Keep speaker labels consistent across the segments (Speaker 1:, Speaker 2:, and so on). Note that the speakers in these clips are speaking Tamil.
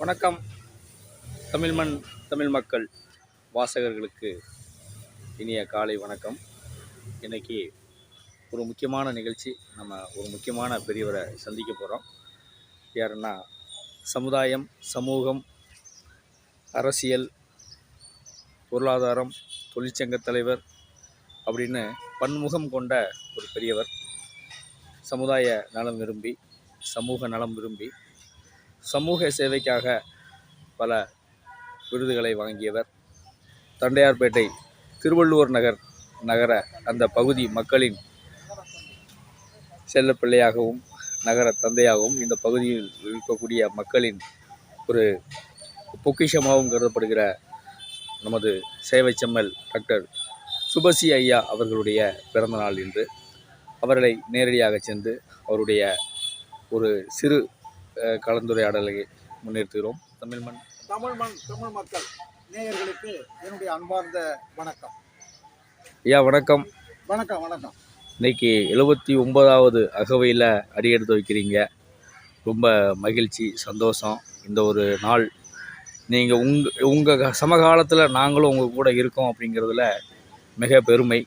Speaker 1: வணக்கம். தமிழ்மண் தமிழ் மக்கள் வாசகர்களுக்கு இனிய காலை வணக்கம். இன்றைக்கி ஒரு முக்கியமான நிகழ்ச்சி. நம்ம ஒரு முக்கியமான பெரியவரை சந்திக்க போகிறோம் யாருன்னா சமுதாயம் சமூகம் அரசியல் பொருளாதாரம் தொழிற்சங்க தலைவர் அப்படின்னு பன்முகம் கொண்ட ஒரு பெரியவர். சமுதாய நலம் விரும்பி சமூக நலம் விரும்பி சமூக சேவைக்காக பல விருதுகளை வாங்கியவர். தண்டையார்பேட்டை திருவள்ளுவர் நகர் நகர அந்த பகுதி மக்களின் செல்லப்பிள்ளையாகவும் நகர தந்தையாகவும் இந்த பகுதியில் இருக்கக்கூடிய மக்களின் ஒரு பொக்கிஷமாகவும் கருதப்படுகிற நமது சேவை செம்மல் டாக்டர் சுபசி ஐயா அவர்களுடைய பிறந்தநாள் இன்று. அவர்களை நேரடியாக சென்று அவருடைய ஒரு சிறு கலந்துரையாடலை முன்னிறுத்துகிறோம் தமிழ் மண்.
Speaker 2: தமிழ் மண் தமிழ் மக்கள் நேயர்களுக்கு என்னுடைய அன்பார்ந்த வணக்கம்.
Speaker 1: ஐயா வணக்கம்.
Speaker 2: வணக்கம் வணக்கம்.
Speaker 1: இன்னைக்கு எழுபத்தி ஒன்பதாவது அகவையில் அடியெடுத்து வைக்கிறீங்க. ரொம்ப மகிழ்ச்சி சந்தோஷம். இந்த ஒரு நாள் நீங்கள் உங்கள் உங்கள் சமகாலத்தில் நாங்களும் உங்கள் கூட இருக்கோம் அப்படிங்கிறதுல மிக பெருமை.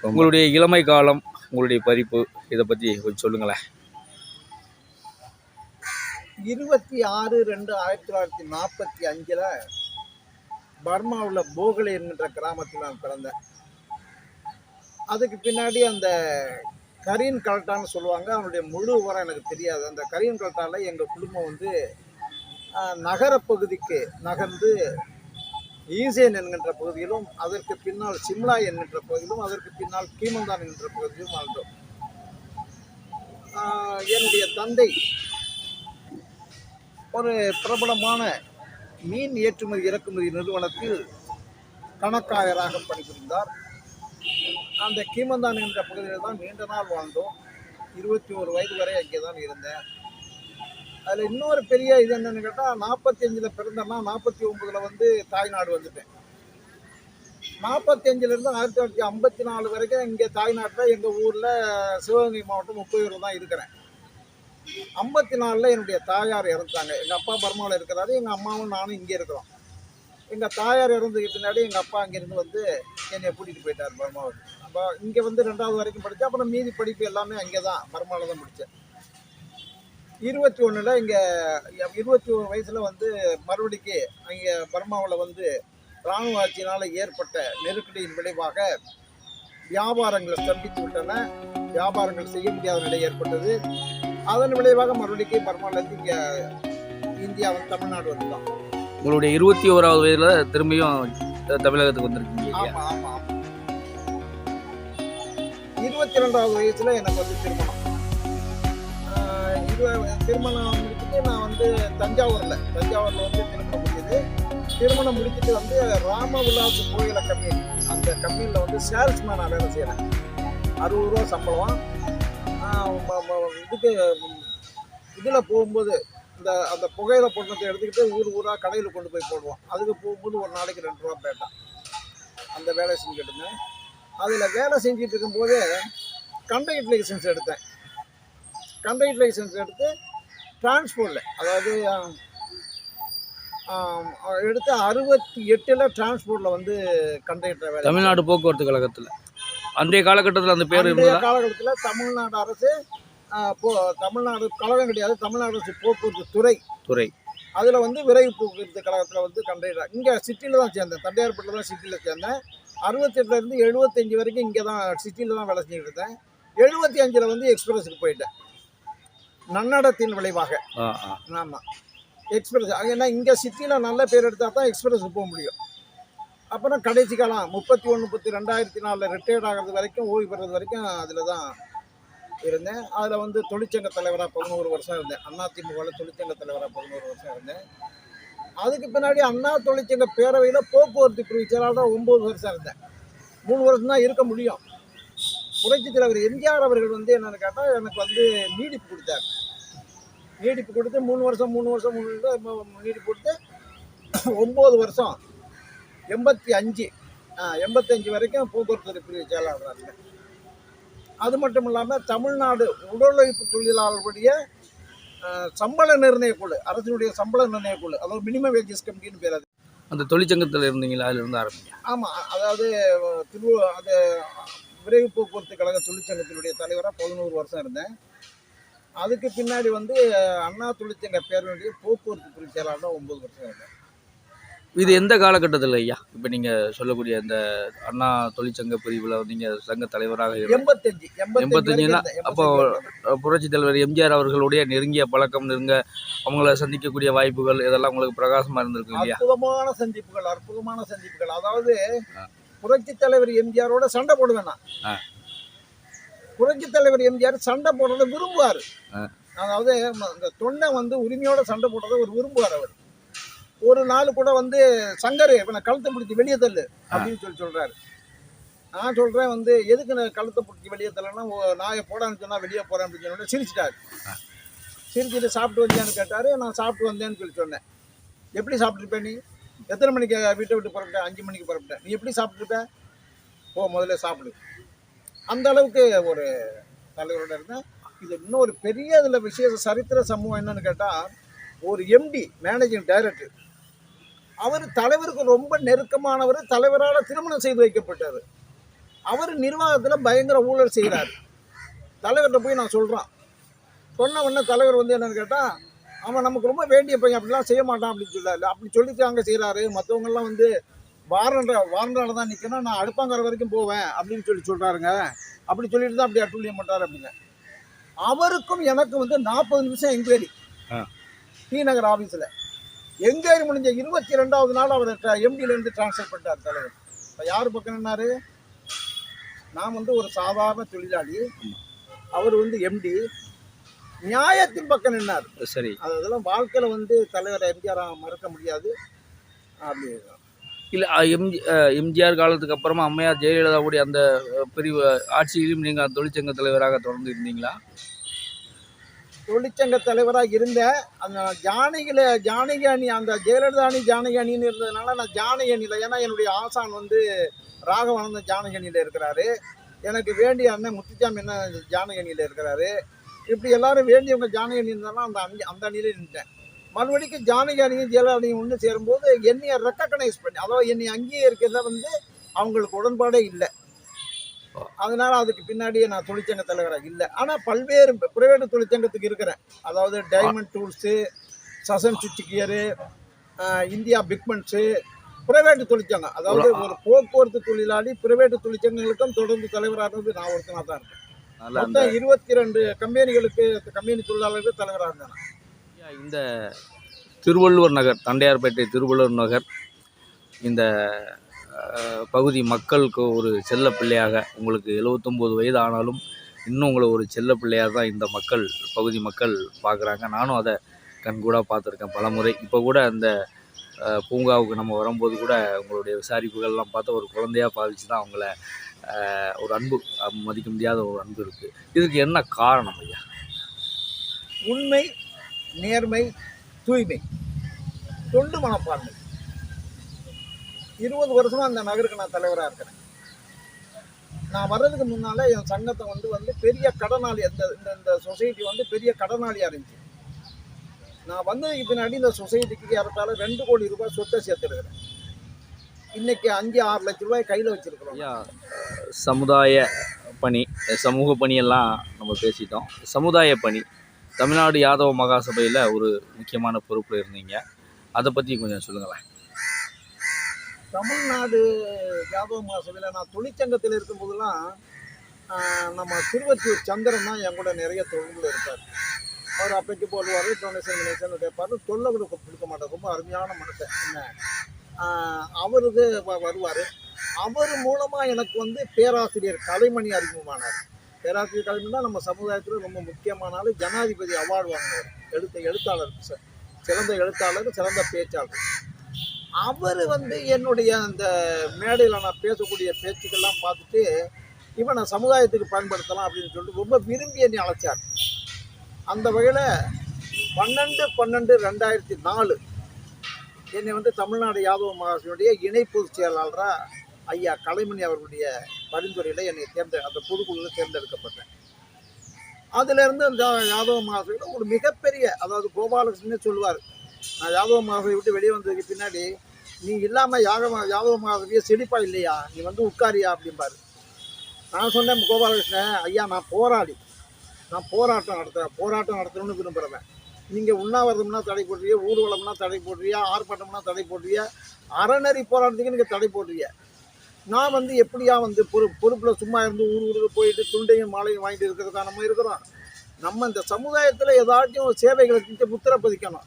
Speaker 1: உங்களுடைய இளமை காலம் உங்களுடைய பறிப்பு இதை பற்றி கொஞ்சம் சொல்லுங்களேன்.
Speaker 2: இருபத்தி ஆறு ரெண்டு ஆயிரத்தி தொள்ளாயிரத்தி நாற்பத்தி அஞ்சில் பர்மாவில் போகலை என்கின்ற கிராமத்தில் நான் பிறந்தேன். அதுக்கு பின்னாடி அந்த கரீன் கல்ட்டான்னு சொல்லுவாங்க அவனுடைய முழு உரம் எனக்கு தெரியாது. அந்த கரீன் கல்ட்டாவில் எங்கள் குடும்பம் வந்து நகரப்பகுதிக்கு நகர்ந்து ஈசேன் என்கின்ற பகுதியிலும் அதற்கு பின்னால் சிம்லா என்கின்ற பகுதியிலும் அதற்கு பின்னால் கீமந்தான் என்கின்ற பகுதியிலும் வாழ்ந்தோம். என்னுடைய தந்தை ஒரு பிரபலமான மீன் ஏற்றுமதி இறக்குமதி நிறுவனத்தில் கணக்காயராக பணிபுரிந்தார். அந்த கீமந்தான் என்ற பகுதியில் தான் நீண்ட நாள் வாழ்ந்தோம். இருபத்தி ஒரு வயது வரை அங்கே தான் இருந்தேன். அதில் இன்னொரு பெரிய இது என்னென்னு கேட்டால் நாற்பத்தி அஞ்சில் பிறந்தேன்னா நாற்பத்தி ஒம்பதில் வந்து தாய்நாடு வந்துட்டேன். நாற்பத்தஞ்சிலேருந்து ஆயிரத்தி தொள்ளாயிரத்தி ஐம்பத்தி நாலு வரைக்கும் இங்கே தாய்நாட்டில் எங்கள் ஊரில் சிவகங்கை மாவட்டம் முப்பையூர் தான் இருக்கிறேன். ஐம்பத்தி நாலில் என்னுடைய தாயார் இறந்துட்டாங்க எங்கள் அப்பா பர்மாவில் இருக்கிறாரு எங்கள் அம்மாவும் நானும் இங்கே இருக்கிறோம். எங்கள் தாயார் இறந்ததுக்கு பின்னாடி எங்கள் அப்பா அங்கேருந்து வந்து என்னை கூட்டிகிட்டு போயிட்டார் பர்மாவுக்கு. அப்போ இங்கே வந்து ரெண்டாவது வரைக்கும் படித்தேன் அப்புறம் மீதி படிப்பு எல்லாமே அங்கே தான் பர்மாவில் தான் படித்தேன் இருபத்தி ஒன்றில் இங்கே இருபத்தி ஒரு வயசில் வந்து மறுபடிக்கு அங்கே பர்மாவில் வந்து இராணுவ ஆட்சியினால் ஏற்பட்ட நெருக்கடியின் விளைவாக வியாபாரங்கள் ஸ்தம்பித்து விட்டன. வியாபாரங்கள் செய்ய முடியாத நிலை ஏற்பட்டது. அதன் விளைவாக மறுபடியும் பர்மாலேருந்து இங்கே இந்தியா வந்து தமிழ்நாடு வந்துதான்
Speaker 1: உங்களுடைய இருபத்தி ஓராவது வயதில் திரும்பியும் தமிழகத்துக்கு வந்திருக்கீங்க.
Speaker 2: ஆமாம் ஆமாம் இருபத்தி ரெண்டாவது வயசுல எனக்கு வந்து திருமணம். இரு- திருமணம் முடிச்சுட்டு நான் வந்து தஞ்சாவூர்ல தஞ்சாவூர்ல வந்து திருமணம் முடியுது திருமணம் முடிச்சுட்டு வந்து ராம விலாஸ் கோயில கம்பெனி அந்த கம்பெனியில் வந்து சேல்ஸ்மேனாக வேலை செய்கிறேன் அறுபது ரூபா சம்பளம். இதுக்கு இதில் போகும்போது இந்த அந்த புகையில பொண்ணத்தை எடுத்துக்கிட்டு ஊர் ஊராக கடையில் கொண்டு போய் போடுவோம். அதுக்கு போகும்போது ஒரு நாளைக்கு ரெண்டு ரூபா பேட்டா. அந்த வேலை செஞ்சுக்கிட்டு இருந்தேன் அதில் வேலை செஞ்சுட்டு இருக்கும்போது கண்டக்ட் லைசன்ஸ் எடுத்தேன். கண்டக்ட் லைசன்ஸ் எடுத்து டிரான்ஸ்போர்ட்டில் அதாவது எடுத்து அறுபத்தி எட்டில் டிரான்ஸ்போர்ட்டில் வந்து கண்டக்டர் வேலை
Speaker 1: தமிழ்நாடு போக்குவரத்து கழகத்தில். அன்றைய காலகட்டத்தில் அந்த பேர் இருந்ததா?
Speaker 2: காலகட்டத்தில் தமிழ்நாடு அரசு தமிழ்நாடு கழகம் கிடையாது தமிழ்நாடு அரசு போக்குவரத்து துறை.
Speaker 1: துறை.
Speaker 2: அதில் வந்து விரைவு போக்குவரத்து கழகத்தில் வந்து கண்டக்டர் இங்கே சிட்டியில் தான் சேர்ந்தேன். தண்டையார்பட்டில் தான் சிட்டியில் சேர்ந்தேன். அறுபத்தெட்டுலேருந்து எழுபத்தஞ்சு வரைக்கும் இங்கே தான் சிட்டியில் தான் வேலை செஞ்சுட்டு இருந்தேன். எழுபத்தி அஞ்சில் வந்து எக்ஸ்பிரஸுக்கு போயிட்டேன். நன்னடத்தின் விளைவாக. ஆமாம் எக்ஸ்பிரஸ் ஏன்னா இங்கே சிட்டியில் நல்ல பேர் எடுத்தால் தான் எக்ஸ்பிரஸுக்கு போக முடியும். அப்புறம் கடைசி காலம் முப்பத்தி ஒன்று முப்பத்தி ரெண்டாயிரத்தி நாலில் ரிட்டையர்ட் ஆகிறது வரைக்கும் ஓய்வு பெறது வரைக்கும் அதில் தான் இருந்தேன். அதில் வந்து தொழிற்சங்க தலைவராக பதினோரு வருஷம் இருந்தேன். அண்ணா திமுகவில் தொழிற்சங்க தலைவராக பதினோரு வருஷம் இருந்தேன். அதுக்கு பின்னாடி அண்ணா தொழிற்சங்க பேரவையில் போக்குவரத்து பிரிவு செயலாளராக ஒம்பது வருஷம் இருந்தேன். மூணு வருஷம் தான் இருக்க முடியும். புரட்சி தலைவர் எம்ஜிஆர் அவர்கள் வந்து என்னென்னு கேட்டால் எனக்கு வந்து நீடிப்பு கொடுத்தார். நீடிப்பு கொடுத்து மூணு வருஷம் மூணு வருஷம் மூணு வருஷம் நீடிப்பு கொடுத்து ஒம்பது வருஷம் எண்பத்தி அஞ்சு எண்பத்தஞ்சு வரைக்கும் போக்குவரத்து பிரிவு செயலாளராக. இருந்தேன் அது மட்டும் இல்லாமல் தமிழ்நாடு உடல் உழைப்பு தொழிலாளர்களுடைய சம்பள நிர்ணய குழு அரசினுடைய சம்பள நிர்ணய குழு அதாவது மினிமம் வேஜஸ் கமிட்டின்னு பேர் அது.
Speaker 1: அந்த தொழிற்சங்கத்தில் இருந்தீங்களா? அதுல இருந்து ஆரம்பிங்க.
Speaker 2: ஆமாம் அதாவது திரு அது விரைவு போக்குவரத்து கழக தொழிற்சங்கத்தினுடைய தலைவராக பதினோரு வருஷம் இருந்தேன். அதுக்கு பின்னாடி வந்து அண்ணா தொழிற்சங்க பேரவையுடைய போக்குவரத்து துறை செயலாளராக ஒன்பது வருஷம் இருந்தேன்.
Speaker 1: இது எந்த காலகட்டத்தில் ஐயா? இப்போ நீங்கள் சொல்லக்கூடிய இந்த அண்ணா தொழிற்சங்க பிரிவில் நீங்கள் சங்க தலைவராக
Speaker 2: எண்பத்தஞ்சு
Speaker 1: எண்பத்தஞ்சுனா,
Speaker 2: எண்பத்தஞ்சு
Speaker 1: அப்போ புரட்சி தலைவர் எம்ஜிஆர் அவர்களுடைய நெருங்கிய பழக்கம் நெருங்க அவங்கள சந்திக்கக்கூடிய வாய்ப்புகள் இதெல்லாம் உங்களுக்கு பிரகாசமாக இருந்திருக்கு இல்லையா?
Speaker 2: அற்புதமான சந்திப்புகள் அற்புதமான சந்திப்புகள். அதாவது புரட்சி தலைவர் எம்ஜிஆரோட சண்டை
Speaker 1: ஆ.
Speaker 2: புரட்சி தலைவர் எம்ஜிஆர் சண்டை போடுறதை விரும்புவார். அதாவது இந்த தொண்டை வந்து உரிமையோட சண்டை போடுறதை ஒரு விரும்புவார் அவர். ஒரு நாள் கூட வந்து சங்கர் இவனை கழுத்தை பிடிச்சி வெளியே தள்ளு அப்படின்னு சொல்லி சொல்றாரு. நான் சொல்றேன் வந்து எதுக்கு நான் கழுத்தை பிடிச்சி வெளியே தள்ளனா நான் போடான்னு சொன்னா வெளியே போறேன் அப்படின்னு சொன்னா சிரிச்சிட்டாரு. சிரிச்சிட்டு சாப்பிட்டு வந்தியான்னு கேட்டாரு நான் சாப்பிட்டு வந்தேன்னு சொல்லி சொன்னேன். எப்படி சாப்பிட்டுருப்ப நீ? எத்தனை மணிக்கு வீட்டை விட்டு புறப்பட்ட? அஞ்சு மணிக்கு புறப்பட்ட? நீ எப்படி சாப்பிட்டுருப்ப? போ முதல்ல சாப்பிடு. அந்த அளவுக்கு ஒரு தலைவரோட இருந்தேன். இது இன்னொரு பெரிய இதில் விசேஷ சரித்திர சமூகம் என்னன்னு கேட்டால் ஒரு எம்டி மேனேஜிங் டைரக்டர் அவர் தலைவருக்கு ரொம்ப நெருக்கமானவர் தலைவரால் திருமணம் செய்து வைக்கப்பட்டார் அவர் நிர்வாகத்தில் பயங்கர ஊழல் செய்கிறார் தலைவர்கிட்ட போய் நான் சொல்கிறேன் சொன்ன உடனே தலைவர் வந்து என்னன்னு கேட்டால் அவன் நமக்கு ரொம்ப வேண்டிய பையன் அப்படிலாம் செய்ய மாட்டான் அப்படின்னு சொல்லாரு. அப்படி சொல்லிட்டு அங்கே செய்கிறாரு மற்றவங்கெல்லாம் வந்து வாரண்ட வாரண்டால தான் நிற்கணும் நான் அடுப்பாங்கற வரைக்கும் போவேன் அப்படின்னு சொல்லி சொல்கிறாருங்க அப்படி சொல்லிட்டு தான் அப்படி அட்டுழியம் பண்ணுறாரு அப்படிங்க அவருக்கும் எனக்கும் வந்து நாற்பது நிமிஷம் என்கொயரி. டி நகர் ஆஃபீஸில் என்கொயரி முடிஞ்ச இருபத்தி ரெண்டாவது நாள் அவர் எம்டியிலேருந்து ட்ரான்ஸ்ஃபர் பண்ணிட்டார் தலைவர். இப்போ யார் பக்கம் நின்னாரு? நான் வந்து ஒரு சாதாரண தொழிலாளி. அவர் வந்து எம்டி நியாயத்தின் பக்கம் நின்னார்.
Speaker 1: சரி.
Speaker 2: அது அதெல்லாம் வாழ்க்கையில் வந்து தலைவர் எம்ஜிஆர் மறக்க முடியாது. அப்படி
Speaker 1: இல்லை எம்ஜி எம்ஜிஆர் காலத்துக்கு அப்புறமா அம்மையார் ஜெயலலிதாவுடைய அந்த பிரிவு ஆட்சியிலும் நீங்கள் தொழிற்சங்க தலைவராக தொடர்ந்து இருந்தீங்களா?
Speaker 2: தொழிற்சங்க தலைவராக இருந்தேன் அந்த ஜானகியில் ஜானகி அணி அந்த ஜெயலலிதா அணி ஜானகி அணின்னு இருந்ததுனால நான் ஜானகி அணியில் ஏன்னா என்னுடைய ஆசான் வந்து ராகவானந்த ஜானகி அணியில் இருக்கிறாரு. எனக்கு வேண்டிய அண்ணன் முத்துச்சாமி என்ன ஜானகி அணியில் இருக்கிறாரு. இப்படி எல்லாரும் வேண்டியவங்க ஜானகி அணி இருந்தாலும் அந்த அணி அந்த அணியிலே இருந்தேன். மறுபடிக்கு ஜானகி அணியும் ஜெயலலிதா அணியும் ஒன்று சேரும்போது என்னையை ரெக்கக்னைஸ் பண்ணி அதாவது என்னை அங்கீகரிக்கிறத வந்து அவங்களுக்கு உடன்பாடே இல்லை. அதனால அதுக்கு பின்னாடியே நான் தொழிற்சங்க தலைவராக இல்லை. ஆனால் பல்வேறு பிரைவேட் தொழிற்சங்கத்துக்கு இருக்கிறேன். அதாவது டைமண்ட் டூல்ஸு சசன் சுவிட்ச் கியரு இந்தியா பிக்மெண்ட்ஸு பிரைவேட் தொழிற்சங்கம். அதாவது ஒரு போக்குவரத்து தொழிலாளி பிரைவேட் தொழிற்சங்கங்களுக்கும் தொடர்ந்து தலைவராக இருந்தது நான் ஒருத்தனாக தான் இருக்கேன் மொத்தம் இருபத்தி ரெண்டு கம்பெனிகளுக்கு கம்பெனி தொழிலாளர்களுக்கு தலைவராக இருந்தேன்
Speaker 1: இந்த திருவள்ளுவர் நகர் தண்டையார்பேட்டை திருவள்ளுவர் நகர் இந்த பகுதி மக்களுக்கு ஒரு செல்ல பிள்ளையாக உங்களுக்கு எழுவத்தொம்போது வயது ஆனாலும் இன்னும் உங்களை ஒரு செல்ல பிள்ளையாக தான் இந்த மக்கள் பகுதி மக்கள் பார்க்குறாங்க. நானும் அதை கண்கூடாக பார்த்துருக்கேன் பலமுறை இப்போ கூட அந்த பூங்காவுக்கு நம்ம வரும்போது கூட உங்களுடைய விசாரிப்புகள்லாம் பார்த்து ஒரு குழந்தையாக பாவிச்சு தான் அவங்கள ஒரு அன்பு மதிக்க முடியாத ஒரு அன்பு இருக்குது இதுக்கு என்ன காரணம் ஐயா?
Speaker 2: உண்மை நேர்மை தூய்மை. தொண்டு மனப்பான்மை. இருபது வருஷமாக அந்த நகருக்கு நான் தலைவராக இருக்கிறேன். நான் வர்றதுக்கு முன்னால் என் சங்கத்தை வந்து வந்து பெரிய கடனாளி அந்த இந்த இந்த சொசைட்டி வந்து பெரிய கடனாளியாக இருந்துச்சு. நான் வந்ததுக்கு பின்னாடி இந்த சொசைட்டிக்கு ஏறத்தால ரெண்டு கோடி ரூபாய் சொத்தை சேர்த்துருக்கிறேன். இன்னைக்கு அஞ்சு ஆறு லட்ச ரூபாய் கையில் வச்சிருக்கிறோம்.
Speaker 1: சமுதாய பணி சமூக பணியெல்லாம் நம்ம பேசிட்டோம். சமுதாய பணி தமிழ்நாடு யாதவ மகாசபையில் ஒரு முக்கியமான பொறுப்பில் இருந்தீங்க. அதை பற்றி கொஞ்சம் சொல்லுங்களேன்.
Speaker 2: தமிழ்நாடு ஜாதக மாசத்தில் நான் தொழிற்சங்கத்தில் இருக்கும்போதெல்லாம் போதெல்லாம் நம்ம திருவத்தியூர் சந்திரன் தான் என் கூட நிறைய தொழில்கள் இருப்பார் அவர் அப்பைக்கு போடுவார் டொனேஷன் டொனேஷன் கேட்பார். தொல்லை கூட கொடுக்க மாட்டார். ரொம்ப அருமையான மனுஷன். என்ன? அவருக்கு வருவார். அவர் மூலமாக எனக்கு வந்து பேராசிரியர் கலைமணி அறிமுகமானார். பேராசிரியர் கலைமணி தான் நம்ம சமுதாயத்தில் ரொம்ப முக்கியமான ஜனாதிபதி அவார்டு வாங்கினார் எழுத்த எழுத்தாளர் ச- சிறந்த எழுத்தாளர் சிறந்த பேச்சாளர். அவர் வந்து என்னுடைய அந்த மேடையில் நான் பேசக்கூடிய பேச்சுக்கள்லாம் பார்த்துட்டு இவன் நான் சமுதாயத்துக்கு பயன்படுத்தலாம் அப்படின்னு சொல்லிட்டு ரொம்ப விரும்பி என்னை அழைச்சார். அந்த வகையில் பன்னெண்டு பன்னெண்டு ரெண்டாயிரத்தி நாலு என்னை வந்து தமிழ்நாடு யாதவ மகாசனுடைய இணை பொதுச் செயலாளராக ஐயா கலைமணி அவர்களுடைய பரிந்துரையில் என்னை தேர்ந்த அந்த பொதுக்குழுவில் தேர்ந்தெடுக்கப்பட்டேன். அதுலேருந்து அந்த யாதவ மகாசனில் ஒரு மிகப்பெரிய அதாவது கோபாலகிருஷ்ணனே சொல்லுவார் நான் யாதவ மகாசபை விட்டு வெளியே வந்ததுக்கு பின்னாடி நீ இல்லாமல் யாதவ யாதவ மகாசபையை செழிப்பா இல்லையா? நீ வந்து உட்காரியா? அப்படிம்பாரு. நான் சொன்னேன் கோபாலகிருஷ்ணன் ஐயா நான் போராடி நான் போராட்டம் நடத்துகிறேன் போராட்டம் நடத்தணும்னு விரும்புகிறேன் நீங்கள் உண்ணாவிரதம்னா தடை போடுறிய ஊர்வலம்னா தடை போடுறியா ஆர்ப்பாட்டம்னா தடை போடுறிய அறநெறி போராட்டத்துக்கு நீங்கள் தடை போடுறிய நான் வந்து எப்படியா வந்து பொறு பொறுப்பில் சும்மா இருந்து ஊர் ஊருக்கு போயிட்டு துண்டையும் மாலையும் வாங்கிட்டு இருக்கிறதா நம்ம இருக்கிறோம். நம்ம இந்த சமுதாயத்தில் ஏதாச்சும் சேவைகளை செஞ்சு பதிக்கணும்.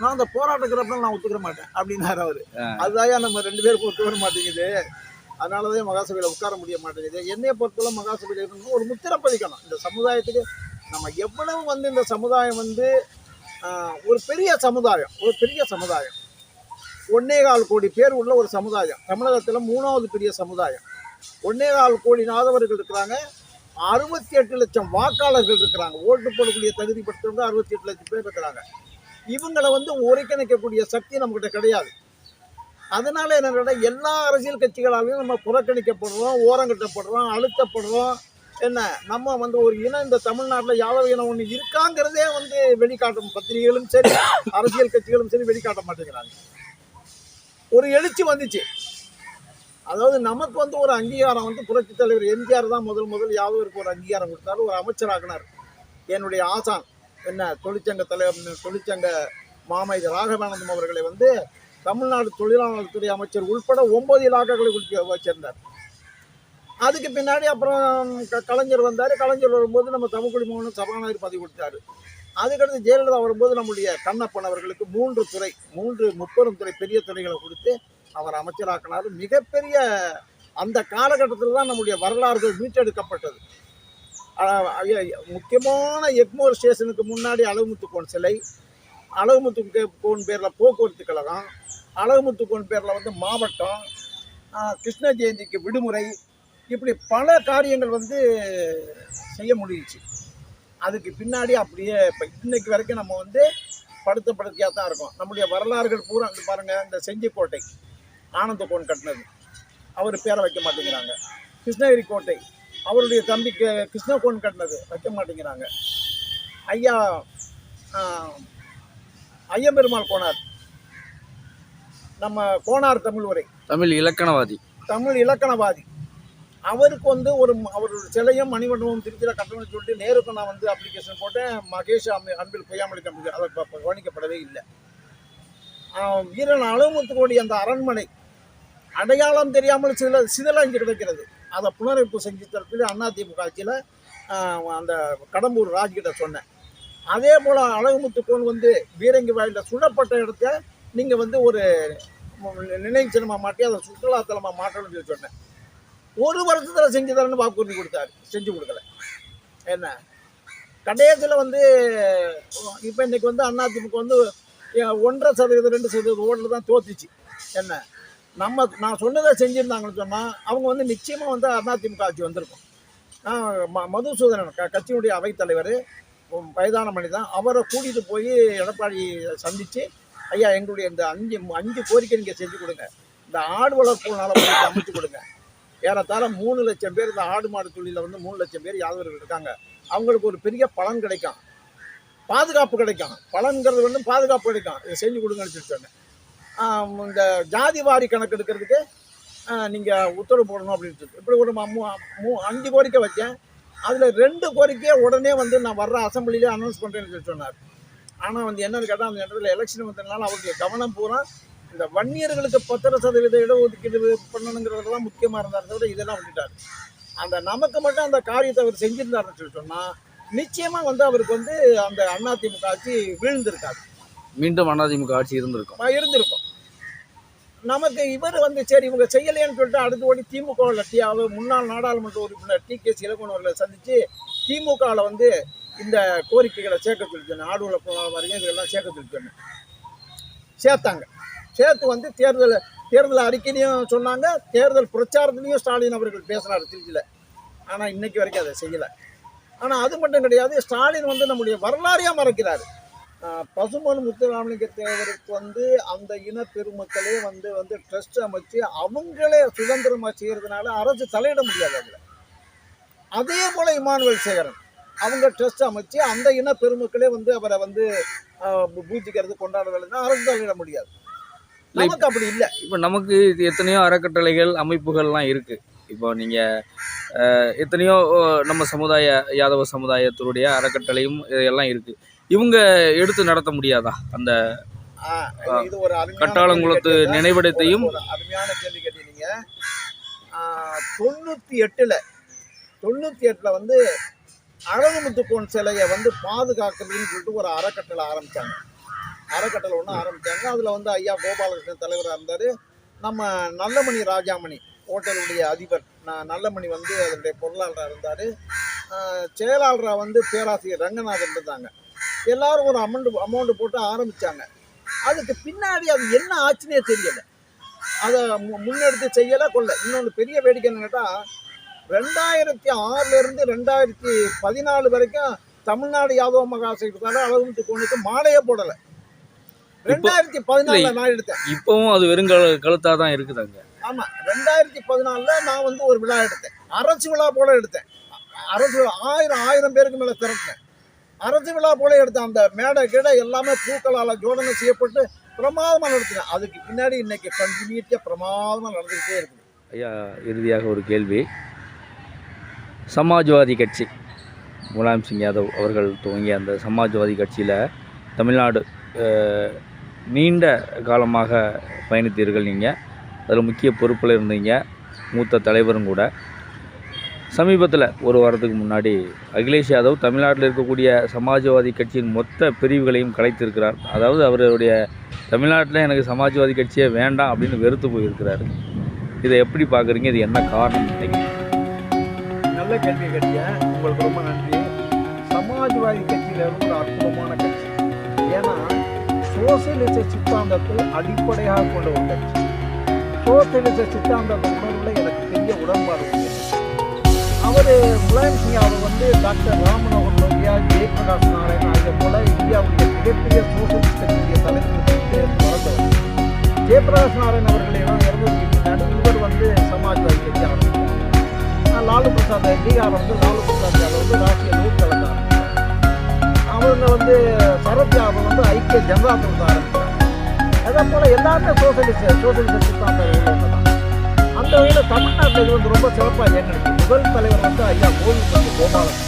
Speaker 2: நான் அந்த போராட்டக்கிறப்ப நான் ஒத்துக்கிற மாட்டேன் அப்படின்னாரு அவர். அதுதான் நம்ம ரெண்டு பேருக்கும் ஒத்து வர மாட்டேங்குது. அதனால தான் மகாசபையில் உட்கார முடிய மாட்டேங்குது. என்னைய பொறுத்தவரை மகாசபையில் இருக்கணும் ஒரு முத்திர பதிக்கணும் இந்த சமுதாயத்துக்கு நம்ம எவ்வளவு வந்து இந்த சமுதாயம் வந்து ஒரு பெரிய சமுதாயம் ஒரு பெரிய சமுதாயம். ஒன்னே கால் கோடி பேர் உள்ள ஒரு சமுதாயம். தமிழகத்தில் மூணாவது பெரிய சமுதாயம். ஒன்னே கால் கோடி நாதவர்கள் இருக்கிறாங்க. அறுபத்தி எட்டு லட்சம் வாக்காளர்கள் இருக்கிறாங்க. ஓட்டு போடக்கூடிய தகுதி பெற்றவங்க அறுபத்தி எட்டு லட்சம் பேர் இருக்கிறாங்க. இவங்களை வந்து ஒருங்கிணைக்கக்கூடிய சக்தி நம்மகிட்ட கிடையாது. அதனால என்ன எல்லா அரசியல் கட்சிகளாலையும் நம்ம புறக்கணிக்கப்படுறோம் ஓரங்கட்டப்படுறோம் அழுத்தப்படுறோம். என்ன? நம்ம வந்து ஒரு இனம் இந்த தமிழ்நாட்டில் யாதவ இனம் ஒன்று இருக்காங்கிறதே வந்து வெளிக்காட்டும் பத்திரிகைகளும் சரி அரசியல் கட்சிகளும் சரி வெளிக்காட்ட மாட்டேங்கிறாங்க. ஒரு எழுச்சி வந்துச்சு. அதாவது நமக்கு வந்து ஒரு அங்கீகாரம் வந்து புரட்சித் தலைவர் எம்ஜிஆர் தான் முதல் முதல் யாதவருக்கு ஒரு அங்கீகாரம் கொடுத்தாரு ஒரு அமைச்சராகினார் என்னுடைய ஆசான். என்ன தொழிற்சங்க தலைவர் தொழிற்சங்க மாமைது ராகவானந்தம் அவர்களை வந்து தமிழ்நாடு தொழிலாளர் துறை அமைச்சர் உள்பட ஒன்பது இலாக்காக்களை குறித்து வச்சிருந்தார். அதுக்கு பின்னாடி அப்புறம் க- கலைஞர் வந்தார். கலைஞர் வரும்போது நம்ம தமிழ்குடி மோகன் சபாநாயகர் பதவி கொடுத்தாரு. அதுக்கடுத்து ஜெயலலிதா வரும்போது நம்முடைய கண்ணப்பன் அவர்களுக்கு மூன்று துறை மூன்று முப்பெரும் துறை பெரிய துறைகளை கொடுத்து அவர் அமைச்சராக்கினார். மிகப்பெரிய அந்த காலகட்டத்தில் தான் நம்முடைய வரலாறுகள் மீட்டெடுக்கப்பட்டது. முக்கியமான எக்மோர் ஸ்டேஷனுக்கு முன்னாடி அழகுமுத்துக்கோன் சிலை அழகுமுத்து கோன் பேரில் போக்குவரத்து கழகம் அழகுமுத்து கோன் பேரில் வந்து மாவட்டம் கிருஷ்ண ஜெயந்திக்கு விடுமுறை இப்படி பல காரியங்கள் வந்து செய்ய முடிஞ்சிச்சு. அதுக்கு பின்னாடி அப்படியே இப்போ இன்னைக்கு வரைக்கும் நம்ம வந்து படுத்த படுக்கையாக தான் இருக்கோம். நம்முடைய வரலாறுகள் பூரா அங்கே பாருங்கள் இந்த செஞ்சிக்கோட்டை ஆனந்த கோன் கட்டினது. அவர் பேரை வைக்க மாட்டேங்கிறாங்க. கிருஷ்ணகிரி கோட்டை அவருடைய தம்பிக்கு கிருஷ்ணகோன் கட்டினது. வைக்க மாட்டேங்கிறாங்க. ஐயா ஐயம்பெருமாள் கோனார். நம்ம கோனார் தமிழ் உரை
Speaker 1: தமிழ் இலக்கணவாதி.
Speaker 2: தமிழ் இலக்கணவாதி. அவருக்கு வந்து ஒரு அவரோட சிலையும் மணிமண்டபம் திருச்சியில் கட்டணும்னு சொல்லிட்டு நேருக்கு நான் வந்து அப்ளிகேஷன் போட்டேன். மகேஷ் அம்பி அன்பில் பொய்யாமொழி கம்பெனி அதை கவனிக்கப்படவே இல்லை. வீரன் அழுமுத்துக்கோடி அந்த அரண்மனை. அடையாளம் தெரியாமல் சில சிதலஞ்சு கிடக்கிறது அதை புனரமைப்பு செஞ்சு தரப்பில் அதிமுக ஆட்சியில் அந்த கடம்பூர் ராஜ்கிட்ட சொன்னேன். அதே போல் அழகுமுத்துக்கோன் வந்து பீரங்கி வாயில சுடப்பட்ட இடத்த நீங்கள் வந்து ஒரு நினைவு சின்னமாக மாட்டி அதை சுற்றுலாத்தலமாக மாற்றணும்னு சொல்லி சொன்னேன். ஒரு வருஷத்தில் செஞ்சு தரேன்னு வாக்குறுதி கொடுத்தாரு. செஞ்சு கொடுக்கல. என்ன? கடைசியில் வந்து இப்போ இன்றைக்கி வந்து அதிமுக வந்து ஒன்றரை சதவீதம் ரெண்டு சதவீதம் ஓட்டில் தான் தோத்துச்சு. என்ன? நம்ம நான் சொன்னதை செஞ்சுருந்தாங்கன்னு சொன்னால் அவங்க வந்து நிச்சயமாக வந்து அதிமுக ஆட்சி வந்திருக்கும். நான் ம மதுசூதனன் க கட்சியினுடைய அவைத்தலைவர் வயதான மனிதன் அவரை கூட்டிகிட்டு போய் எடப்பாடி சந்தித்து ஐயா எங்களுடைய இந்த அஞ்சு அஞ்சு கோரிக்கை நீங்கள் செஞ்சு கொடுங்க. இந்த ஆடு வளர்ப்பு நலப்பணிக்கு அமைச்சு கொடுங்க. ஏறத்தாழ மூணு லட்சம் பேர் இந்த ஆடு மாடு தொழிலில் வந்து மூணு லட்சம் பேர் யாதவர்கள் இருக்காங்க. அவங்களுக்கு ஒரு பெரிய பலன் கிடைக்கும். பாதுகாப்பு கிடைக்கும். பலன்கிறது வந்து பாதுகாப்பு கிடைக்கும். இதை செஞ்சு கொடுங்கன்னு சொல்லி சொன்னேன். இந்த ஜாதி வாரி கணக்கு எடுக்கிறதுக்கு நீங்கள் உத்தரவு போடணும் அப்படின்னு சொல்லி இப்படி ஒரு ம- அஞ்சு கோரிக்கை வச்சேன். அதில் ரெண்டு கோரிக்கையை உடனே வந்து நான் வர்ற அசம்பிளிலே அனௌன்ஸ் பண்ணுறேன்னு சொல்லி சொன்னார். ஆனால் வந்து என்னன்னு கேட்டால் அந்த இடத்துல எலெக்ஷன் வந்ததுனால அவருடைய கவனம் பூரா இந்த வன்னியர்களுக்கு பத்தரை சதவீத இடஒதுக்கீடு பண்ணணுங்கிறதெல்லாம் முக்கியமாக இருந்தார் தவிர இதெல்லாம் விட்டுட்டார். அந்த நமக்கு மட்டும் அந்த காரியத்தை அவர் செஞ்சிருந்தாருன்னு சொல்லி சொன்னால் நிச்சயமாக வந்து அவருக்கு வந்து அந்த அதிமுக ஆட்சி வீழ்ந்திருக்காது.
Speaker 1: மீண்டும் அதிமுக ஆட்சி இருந்திருக்கும்.
Speaker 2: இருந்திருக்கும். நமக்கு இவர் வந்து சரி இவங்க செய்யலைன்னு சொல்லிட்டு அடுத்து ஓடி திமுகவில் டி அவர் முன்னாள் நாடாளுமன்ற உறுப்பினர் டி கே இலக்குவன் அவர்களை சந்தித்து திமுகவில் வந்து இந்த கோரிக்கைகளை சேர்க்க சொல்லிச்சேன் சொன்னேன். ஆடு வரையும் இதெல்லாம் சேர்க்க சொல்லிச்சேன் சேர்த்தாங்க. சேர்த்து வந்து தேர்தல் தேர்தல் அறிக்கையிலையும் சொன்னாங்க. தேர்தல் பிரச்சாரத்துலேயும் ஸ்டாலின் அவர்கள் பேசுகிறார் திருச்சியில். ஆனால் இன்னைக்கு வரைக்கும் அதை செய்யலை. ஆனால் அது மட்டும் கிடையாது ஸ்டாலின் வந்து நம்முடைய வரலாறையாக மறக்கிறார். பசும்பொன் முத்துராமலிங்க தேவருக்கு வந்து அந்த இன பெருமக்களே வந்து வந்து ட்ரஸ்ட் அமைச்சு அவங்களே சுதந்திரமாக செய்கிறதுனால அரசு தலையிட முடியாது அதில். அதே போல் இமானுவேல் சேகரன் அவங்க ட்ரஸ்ட் அமைச்சு அந்த இன பெருமக்களே வந்து அவரை வந்து பூஜிக்கிறது கொண்டாடுறதுனா அரசு தலையிட முடியாது. நமக்கு அப்படி இல்லை.
Speaker 1: இப்போ நமக்கு இது எத்தனையோ அறக்கட்டளைகள் அமைப்புகள்லாம் இருக்குது இப்போ நீங்கள் எத்தனையோ நம்ம சமுதாய யாதவ சமுதாயத்தினுடைய அறக்கட்டளையும் எல்லாம் இருக்குது இவங்க எடுத்து நடத்த முடியாதா? அந்த கட்டாளங்குளத்து. நினைவிடத்தையும்
Speaker 2: ஒரு அருமையான கேள்வி கேட்டீங்க. தொண்ணூற்றி எட்டில் தொண்ணூற்றி எட்டில் வந்து அழகுமுத்துக்கோன் சிலையை வந்து பாதுகாக்கிறதுன்னு சொல்லிட்டு ஒரு அறக்கட்டளை ஆரம்பித்தாங்க அறக்கட்டளை ஒன்று ஆரம்பித்தாங்க அதில் வந்து ஐயா கோபாலகிருஷ்ணன் தலைவராக இருந்தார். நம்ம நல்லமணி ராஜாமணி ஹோட்டலுடைய அதிபர். நல்லமணி வந்து அதனுடைய பொருளாளராக இருந்தார். செயலாளராக வந்து பேராசிரியர் ரங்கநாதன் இருந்தாங்க. எல்லாரும் ஒரு அமௌண்ட் அமௌண்ட் போட்டு ஆரம்பித்தாங்க அதுக்கு பின்னாடி அது என்ன ஆச்சுன்னே தெரியல. அதை மு- முன்னெடுத்து செய்யலை கொள்ள இன்னொன்று பெரிய வேடிக்கை என்னன்னு கேட்டால் ரெண்டாயிரத்தி ஆறுலேருந்து ரெண்டாயிரத்தி பதினாலு வரைக்கும் தமிழ்நாடு யாதவ மகாசேகத்தால அளவுக்கு கோணுக்கு மாலையே போடலை. ரெண்டாயிரத்தி பதினாலில் நான் எடுத்தேன்.
Speaker 1: இப்போவும் அது வெறுங்கல கழுத்தாக தான் இருக்குதாங்க
Speaker 2: ஆமாம் ரெண்டாயிரத்தி பதினாலில் நான் வந்து ஒரு விழா எடுத்தேன். அரசு விழா போல எடுத்தேன். அரசு விழா ஆயிரம் ஆயிரம் பேருக்கு மேலே திறந்தேன். அரசு விழா போல எடுத்த அந்த மேடை கீடை எல்லாமே பூக்களால் ஜோடனை செய்யப்பட்டு பிரமாதமாக நடத்தினேன் அதுக்கு பின்னாடி இன்னைக்கு கண்டினியூட்டியாக பிரமாதமாக நடந்துக்கிட்டே இருக்குது.
Speaker 1: ஐயா இறுதியாக ஒரு கேள்வி. சமாஜ்வாதி கட்சி முலாயம் சிங் யாதவ் அவர்கள் துவங்கிய அந்த சமாஜ்வாதி கட்சியில் தமிழ்நாடு நீண்ட காலமாக பயணித்தீர்கள் நீங்கள் அதில் முக்கிய பொறுப்பில் இருந்தீங்க. மூத்த தலைவரும் கூட. சமீபத்தில் ஒரு வாரத்துக்கு முன்னாடி அகிலேஷ் யாதவ் தமிழ்நாட்டில் இருக்கக்கூடிய சமாஜ்வாதி கட்சியின் மொத்த பிரிவுகளையும் கலைத்திருக்கிறார். அதாவது அவருடைய தமிழ்நாட்டில் எனக்கு சமாஜ்வாதி கட்சியே வேண்டாம் அப்படின்னு வெறுத்து போயிருக்கிறாரு. இதை எப்படி பார்க்குறீங்க? இது என்ன காரணம்?
Speaker 2: நல்ல கேள்வி கேட்டீங்க. உங்களுக்கு ரொம்ப நன்றி. சமாஜ்வாதி கட்சியில் இருந்து ஒரு அற்புதமான கட்சி. ஏன்னா சோசியலிச சித்தாந்தத்தை அடிப்படையாக கொண்ட ஒரு கட்சி. சோசியலிச சித்தாந்தத்தை உணர்வில் எனக்கு பெரிய உடன்பாடு அவர் முலாயம் சிங் அவர் வந்து டாக்டர் ராமனோகர் லோகியா ஜெயபிரகாஷ் நாராயண் ஆகிய போல இந்தியாவுடைய மிகப்பெரிய சோசியலிஸ்ட் கட்சியுடைய தலைவர்கள் வளர்ந்தவர். ஜெயபிரகாஷ் நாராயண் அவர்கள் இடம் இறந்ததுக்கு பின்னாடி இவர் வந்து சமாஜ்வாதி கட்சி ஆரம்பித்தார். லாலு பிரசாத் பீகார் வந்து லாலு பிரசாத் யாதவ் வந்து ராஷ்டிரிய லோக் கலந்தார் அவங்க வந்து சரத் யாதவ் வந்து ஐக்கிய ஜனதா தளத்தை ஆரம்பித்தார். அதே போல எல்லாருமே சோசியலிஸ்ட் சோசியலிஸ்ட் சித்தாந்தம் அந்த வகையில் தமிழ்நாட்டில் இது வந்து ரொம்ப சிறப்பாக இயங்கிடுச்சு முதல் தலைவர் வந்து ஐயா கோவில்பட்டி கோபாலன்.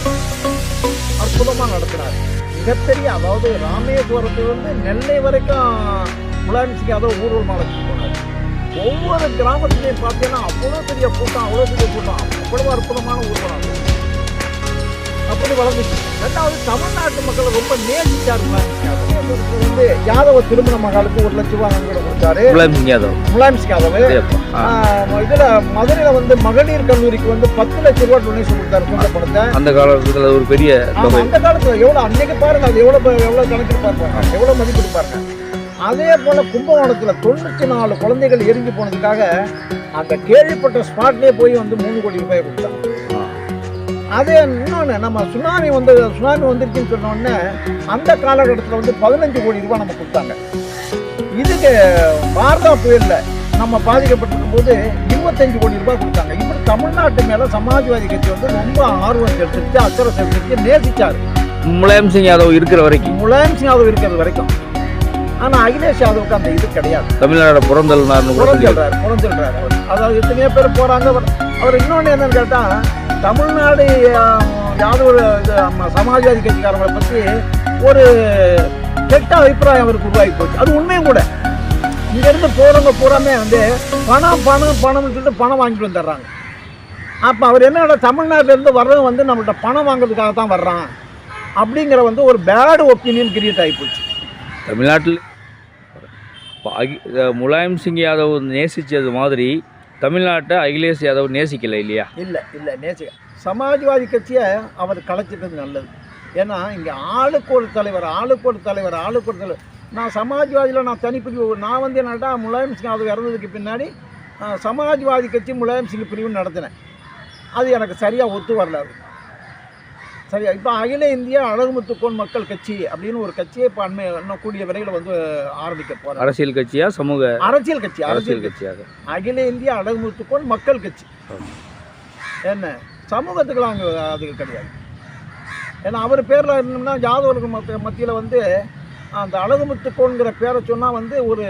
Speaker 2: அற்புதமாக நடத்துகிறார் மிகப்பெரிய அதாவது ராமேஸ்வரத்திலிருந்து நெல்லை வரைக்கும் முலாயம் அதாவது ஊர்வல் ஊர்வலம் போனார். ஒவ்வொரு கிராமத்துலையும் பார்த்தீங்கன்னா அவ்வளோ பெரிய கூட்டம் அவ்வளோ பெரிய கூட்டம். அவ்வளவு அற்புதமான ஊர்வலம். அப்படி வளர்ந்துச்சு. ரெண்டாவது தமிழ்நாட்டு மக்களை ரொம்ப நேசிச்சார் முலாயம் சிங் யாதவ். இவருக்கு வந்து யாதவ திருமண மகளுக்கு ஒரு லட்ச ரூபாய் கொடுத்தாரு.
Speaker 1: யாதவ்.
Speaker 2: முலாயம் சிங் யாதவ். இதுல மதுரையில வந்து மகளிர் கல்லூரிக்கு வந்து பத்து லட்ச ரூபாய் டொனேஷன் கொடுத்தாரு சொந்த பணத்தை
Speaker 1: அந்த காலத்தில் ஒரு பெரிய
Speaker 2: அந்த காலத்துல எவ்வளவு அன்னைக்கு பாருங்க அது எவ்வளவு எவ்வளவு கணக்கு பாருங்க எவ்வளவு மதிப்பீடு பாருங்க. அதே போல கும்பகோணத்துல தொண்ணூத்தி நாலு குழந்தைகள் எரிஞ்சு போனதுக்காக அந்த கேள்விப்பட்ட ஸ்பாட்லயே போய் வந்து மூணு கோடி ரூபாய் கொடுத்தாங்க. அதே இன்னொன்று நம்ம சுனாமி வந்து சுனாமி வந்துருச்சுன்னு சொன்ன உடனே அந்த காலகட்டத்தில் வந்து பதினஞ்சு கோடி ரூபாய் நம்ம கொடுத்தாங்க. இதுக்கு பாரதா புயல்ல நம்ம பாதிக்கப்பட்டிருக்கும் போது இருபத்தஞ்சு கோடி ரூபாய் கொடுத்தாங்க. இப்படி தமிழ்நாட்டு மேல சமாஜ்வாதி கட்சி வந்து ரொம்ப ஆர்வம் செலுத்திச்சு அக்கறை செலுத்திச்சு நேசிச்சாரு.
Speaker 1: முலாயம் சிங் யாதவ் இருக்கிற வரைக்கும்.
Speaker 2: முலாயம் சிங் யாதவ் இருக்கிறது வரைக்கும். ஆனா அகிலேஷ் யாதவுக்கு அந்த இது கிடையாது.
Speaker 1: தமிழ்நாடு புறந்தல்னார்னு
Speaker 2: புறந்தல்றாரு அதாவது எத்தனையோ பேர் போறாங்க. அவர் இன்னொன்று என்னன்னு கேட்டா தமிழ்நாடு யாதவ இது, சமாஜ்வாதி கட்சிக்காரங்களை பத்தி ஒரு கெட்ட அபிப்பிராயம் அவருக்கு உருவாகி போச்சு. அது உண்மையும் கூட. இங்க இருந்து போறவங்க பூராமே வந்து பணம் பணம் பணம்னு சொல்லிட்டு பணம் வாங்கிட்டு வந்துடுறாங்க. அப்ப அவர் என்ன தமிழ்நாட்டுல இருந்து வர்றவங்க வந்து நம்மள்ட்ட பணம் வாங்குறதுக்காக தான் வர்றான். அப்படிங்கிற வந்து ஒரு பேட் ஒப்பீனியன் கிரியேட் ஆகி போச்சு.
Speaker 1: தமிழ்நாட்டில் இப்போ அகி முலாயம் சிங் யாதவ் நேசித்தது மாதிரி தமிழ்நாட்டை அகிலேஷ் யாதவ் நேசிக்கலை இல்லையா?
Speaker 2: இல்லை இல்லை நேசிக்க. சமாஜ்வாதி கட்சியை அவர் கலைச்சிட்டது நல்லது. ஏன்னா இங்கே ஆளுக்கு ஒரு தலைவர் ஆளுக்கு ஒரு தலைவர் ஆளுக்கு ஒரு தலைவர். நான் சமாஜ்வாதியில் நான் தனிப்பிரிவு நான் வந்து என்னடா முலாயம் சிங் அது இறந்ததுக்கு பின்னாடி சமாஜ்வாதி கட்சி முலாயம் சிங் பிரிவு நடத்தினேன். அது எனக்கு சரியாக ஒத்து வரல. அது சரியா? இப்போ அகில இந்திய அழகுமுத்துக்கோன் மக்கள் கட்சி அப்படின்னு ஒரு கட்சியை இப்போ அண்மை இன்னும் கூடிய விரைவில் வந்து ஆரம்பிக்க போகிறேன்
Speaker 1: அரசியல் கட்சியா சமூக?
Speaker 2: அரசியல் கட்சி அரசியல்
Speaker 1: அரசியல்
Speaker 2: கட்சி.
Speaker 1: கட்சியாக.
Speaker 2: அகில இந்திய அழகுமுத்துக்கோன் மக்கள் கட்சி. என்ன? சமூகத்துக்குலாம் அங்கே அதுக்கு கிடையாது. ஏன்னா அவர் பேரில் இருந்தோம்னா யாதவர்கள் மத்த மத்தியில் வந்து அந்த அழகுமுத்துக்கோங்கிற பேரை சொன்னால் வந்து ஒரு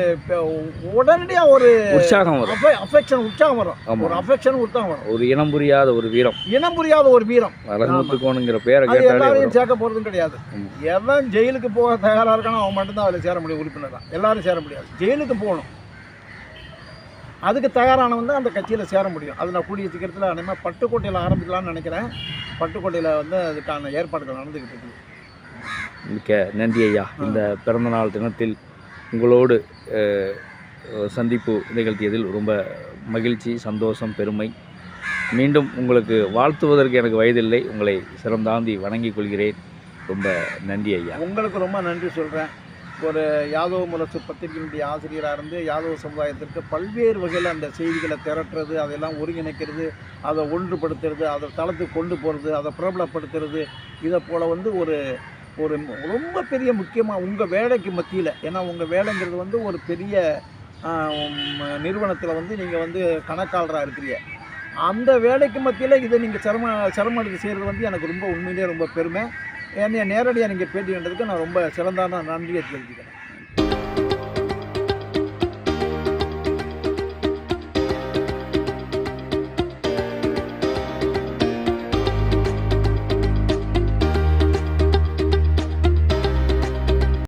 Speaker 2: உடனடியாக ஒரு
Speaker 1: உற்சாகம் வரும்.
Speaker 2: அஃபெக்ஷன் உற்சாகம் வரும். ஒரு அஃபெக்ஷன் உற்சாகம் வரும்.
Speaker 1: ஒரு இனம் புரியாத ஒரு வீரம்.
Speaker 2: இனம் புரியாத ஒரு வீரம்.
Speaker 1: அழகுமுத்துக்கோனுங்கிற பேரை
Speaker 2: எல்லாரையும் சேர்க்க போகிறதும் கிடையாது. எவன் ஜெயிலுக்கு போக தயாராக இருக்கானோ அவன் மட்டும்தான் அதில் சேர முடியும் உறுப்பினர் தான். எல்லாரும் சேர முடியாது. ஜெயிலுக்கு போகணும். அதுக்கு தயாரானவன் தான் அந்த கட்சியில் சேர முடியும். அது நான் கூடிய சீக்கிரத்தில் அனைமா பட்டுக்கோட்டையில் ஆரம்பிக்கலாம்னு நினைக்கிறேன். பட்டுக்கோட்டையில் வந்து அதுக்கான ஏற்பாடுகள் நடந்துக்கிட்டு இருக்குது.
Speaker 1: மிக்க நன்றி ஐயா. இந்த பிறந்தநாள் தினத்தில் உங்களோடு சந்திப்பு நிகழ்த்தியதில் ரொம்ப மகிழ்ச்சி சந்தோஷம் பெருமை. மீண்டும் உங்களுக்கு வாழ்த்துவதற்கு எனக்கு வயதில்லை. உங்களை சிறந்தாந்தி வணங்கிக் கொள்கிறேன். ரொம்ப நன்றி ஐயா.
Speaker 2: உங்களுக்கு ரொம்ப நன்றி சொல்கிறேன் ஒரு யாதவ முரசு பத்திரிகையினுடைய ஆசிரியராக இருந்து யாதவ சமுதாயத்திற்கு பல்வேறு வகையில் அந்த செய்திகளை திரட்டுறது அதெல்லாம் ஒருங்கிணைக்கிறது அதை ஒன்றுபடுத்துறது அதை தளத்துக்கு கொண்டு போகிறது அதை பிரபலப்படுத்துறது இதை போல் வந்து ஒரு ஒரு ரொம்ப பெரிய முக்கியமாக உங்கள் வேலைக்கு மத்தியில். ஏன்னா உங்கள் வேலைங்கிறது வந்து ஒரு பெரிய நிறுவனத்தில் வந்து நீங்கள் வந்து கணக்காளராக இருக்கிறீங்க. அந்த வேலைக்கு மத்தியில் இதை நீங்கள் சிரம சிரமம் எடுத்து செய்கிறது வந்து எனக்கு ரொம்ப உண்மையிலேயே ரொம்ப பெருமை. என்னைய நேரடியாக நீங்கள் பேட்டி கண்டதுக்கு நான் ரொம்ப சிறந்தான நன்றியை தெரிவிக்கிறேன்.